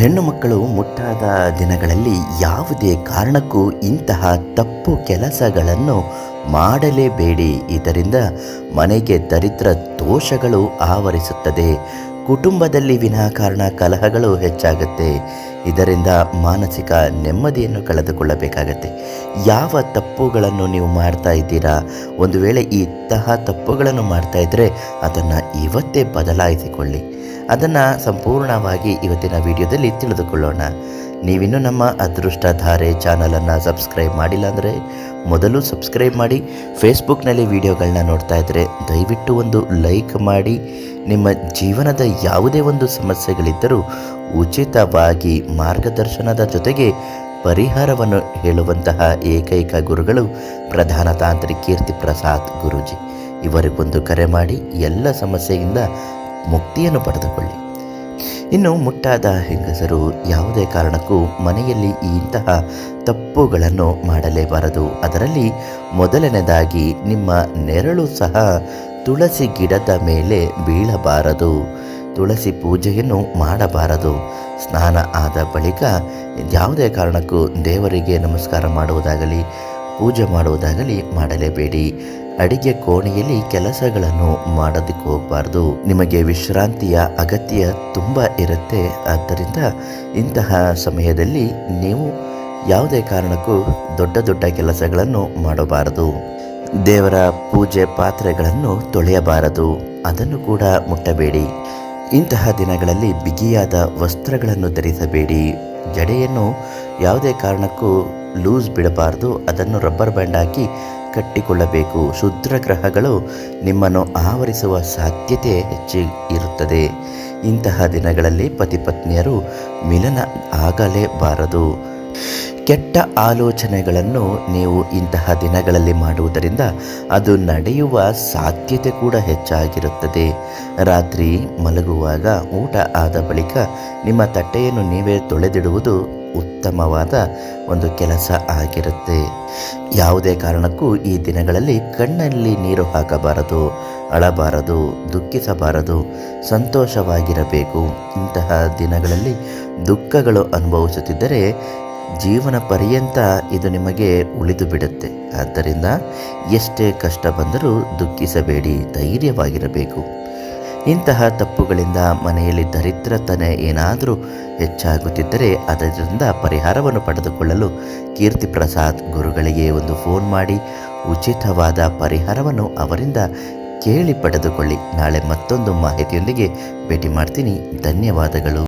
ಹೆಣ್ಣು ಮಕ್ಕಳು ಮುಟ್ಟಾದ ದಿನಗಳಲ್ಲಿ ಯಾವುದೇ ಕಾರಣಕ್ಕೂ ಇಂತಹ ತಪ್ಪು ಕೆಲಸಗಳನ್ನು ಮಾಡಲೇಬೇಡಿ. ಇದರಿಂದ ಮನೆಗೆ ದರಿದ್ರ ದೋಷಗಳು ಆವರಿಸುತ್ತದೆ. ಕುಟುಂಬದಲ್ಲಿ ವಿನಾಕಾರಣ ಕಲಹಗಳು ಹೆಚ್ಚಾಗುತ್ತೆ. ಇದರಿಂದ ಮಾನಸಿಕ ನೆಮ್ಮದಿಯನ್ನು ಕಳೆದುಕೊಳ್ಳಬೇಕಾಗತ್ತೆ. ಯಾವ ತಪ್ಪುಗಳನ್ನು ನೀವು ಮಾಡ್ತಾ ಇದ್ದೀರಾ? ಒಂದು ವೇಳೆ ಇಂತಹ ತಪ್ಪುಗಳನ್ನು ಮಾಡ್ತಾ ಇದ್ದರೆ ಅದನ್ನು ಇವತ್ತೇ ಬದಲಾಯಿಸಿಕೊಳ್ಳಿ. ಅದನ್ನು ಸಂಪೂರ್ಣವಾಗಿ ಇವತ್ತಿನ ವಿಡಿಯೋದಲ್ಲಿ ತಿಳಿದುಕೊಳ್ಳೋಣ. ನೀವಿನ್ನೂ ನಮ್ಮ ಅದೃಷ್ಟಧಾರೆ ಚಾನಲನ್ನು ಸಬ್ಸ್ಕ್ರೈಬ್ ಮಾಡಿಲ್ಲ ಅಂದರೆ ಮೊದಲು ಸಬ್ಸ್ಕ್ರೈಬ್ ಮಾಡಿ ಫೇಸ್ಬುಕ್ನಲ್ಲಿ ವಿಡಿಯೋಗಳನ್ನ ನೋಡ್ತಾ ಇದ್ದರೆ ದಯವಿಟ್ಟು ಒಂದು ಲೈಕ್ ಮಾಡಿ. ನಿಮ್ಮ ಜೀವನದ ಯಾವುದೇ ಒಂದು ಸಮಸ್ಯೆಗಳಿದ್ದರೂ ಉಚಿತವಾಗಿ ಮಾರ್ಗದರ್ಶನದ ಜೊತೆಗೆ ಪರಿಹಾರವನ್ನು ಹೇಳುವಂತಹ ಏಕೈಕ ಗುರುಗಳು ಪ್ರಧಾನ ತಾಂತ್ರಿಕ ಕೀರ್ತಿ ಪ್ರಸಾದ್ ಗುರೂಜಿ. ಇವರಿಗೊಂದು ಕರೆ ಮಾಡಿ, ಎಲ್ಲ ಸಮಸ್ಯೆಯಿಂದ ಮುಕ್ತಿಯನ್ನು ಪಡೆದುಕೊಳ್ಳಿ. ಇನ್ನು ಮುಟ್ಟಾದ ಹೆಂಗಸರು ಯಾವುದೇ ಕಾರಣಕ್ಕೂ ಮನೆಯಲ್ಲಿ ಇಂತಹ ತಪ್ಪುಗಳನ್ನು ಮಾಡಲೇಬಾರದು. ಅದರಲ್ಲಿ ಮೊದಲನೇದಾಗಿ ನಿಮ್ಮ ನೆರಳು ಸಹ ತುಳಸಿ ಗಿಡದ ಮೇಲೆ ಬೀಳಬಾರದು. ತುಳಸಿ ಪೂಜೆಯನ್ನು ಮಾಡಬಾರದು. ಸ್ನಾನ ಆದ ಬಳಿಕ ಯಾವುದೇ ಕಾರಣಕ್ಕೂ ದೇವರಿಗೆ ನಮಸ್ಕಾರ ಮಾಡುವುದಾಗಲಿ, ಪೂಜೆ ಮಾಡುವುದಾಗಲಿ ಮಾಡಲೇಬೇಡಿ. ಅಡಿಗೆ ಕೋಣೆಯಲ್ಲಿ ಕೆಲಸಗಳನ್ನು ಮಾಡೋದಕ್ಕೆ ಹೋಗಬಾರ್ದು. ನಿಮಗೆ ವಿಶ್ರಾಂತಿಯ ಅಗತ್ಯ ತುಂಬ ಇರುತ್ತೆ. ಆದ್ದರಿಂದ ಇಂತಹ ಸಮಯದಲ್ಲಿ ನೀವು ಯಾವುದೇ ಕಾರಣಕ್ಕೂ ದೊಡ್ಡ ದೊಡ್ಡ ಕೆಲಸಗಳನ್ನು ಮಾಡಬಾರದು. ದೇವರ ಪೂಜೆ ಪಾತ್ರೆಗಳನ್ನು ತೊಳೆಯಬಾರದು. ಅದನ್ನು ಕೂಡ ಮುಟ್ಟಬೇಡಿ. ಇಂತಹ ದಿನಗಳಲ್ಲಿ ಬಿಗಿಯಾದ ವಸ್ತ್ರಗಳನ್ನು ಧರಿಸಬೇಡಿ. ಜಡೆಯನ್ನು ಯಾವುದೇ ಕಾರಣಕ್ಕೂ ಲೂಸ್ ಬಿಡಬಾರ್ದು. ಅದನ್ನು ರಬ್ಬರ್ ಬ್ಯಾಂಡ್ ಹಾಕಿ ಕಟ್ಟಿಕೊಳ್ಳಬೇಕು. ಶುದ್ರ ಗ್ರಹಗಳು ನಿಮ್ಮನ್ನು ಆವರಿಸುವ ಸಾಧ್ಯತೆ ಹೆಚ್ಚಿ ಇರುತ್ತದೆ. ಇಂತಹ ದಿನಗಳಲ್ಲಿ ಪತಿಪತ್ನಿಯರು ಮಿಲನ ಆಗಲೇಬಾರದು. ಕೆಟ್ಟ ಆಲೋಚನೆಗಳನ್ನು ನೀವು ಇಂತಹ ದಿನಗಳಲ್ಲಿ ಮಾಡುವುದರಿಂದ ಅದು ನಡೆಯುವ ಸಾಧ್ಯತೆ ಕೂಡ ಹೆಚ್ಚಾಗಿರುತ್ತದೆ. ರಾತ್ರಿ ಮಲಗುವಾಗ ಊಟ ಆದ ಬಳಿಕ ನಿಮ್ಮ ತಟ್ಟೆಯನ್ನು ನೀವೇ ತೊಳೆದಿಡುವುದು ಉತ್ತಮವಾದ ಒಂದು ಕೆಲಸ ಆಗಿರುತ್ತೆ. ಯಾವುದೇ ಕಾರಣಕ್ಕೂ ಈ ದಿನಗಳಲ್ಲಿ ಕಣ್ಣಲ್ಲಿ ನೀರು ಹಾಕಬಾರದು, ಅಳಬಾರದು, ದುಃಖಿಸಬಾರದು, ಸಂತೋಷವಾಗಿರಬೇಕು. ಇಂತಹ ದಿನಗಳಲ್ಲಿ ದುಃಖಗಳು ಅನುಭವಿಸುತ್ತಿದ್ದರೆ ಜೀವನ ಪರ್ಯಂತ ಇದು ನಿಮಗೆ ಉಳಿದು ಬಿಡುತ್ತೆ ಆದ್ದರಿಂದ ಎಷ್ಟೇ ಕಷ್ಟ ಬಂದರೂ ದುಃಖಿಸಬೇಡಿ, ಧೈರ್ಯವಾಗಿರಬೇಕು. ಇಂತಹ ತಪ್ಪುಗಳಿಂದ ಮನೆಯಲ್ಲಿ ದರಿದ್ರತನೆ ಏನಾದರೂ ಹೆಚ್ಚಾಗುತ್ತಿದ್ದರೆ ಅದರಿಂದ ಪರಿಹಾರವನ್ನು ಪಡೆದುಕೊಳ್ಳಲು ಕೀರ್ತಿ ಪ್ರಸಾದ್ ಗುರುಗಳಿಗೆ ಒಂದು ಫೋನ್ ಮಾಡಿ ಉಚಿತವಾದ ಪರಿಹಾರವನ್ನು ಅವರಿಂದ ಕೇಳಿ ಪಡೆದುಕೊಳ್ಳಿ. ನಾಳೆ ಮತ್ತೊಂದು ಮಾಹಿತಿಯೊಂದಿಗೆ ಭೇಟಿ ಮಾಡ್ತೀನಿ. ಧನ್ಯವಾದಗಳು.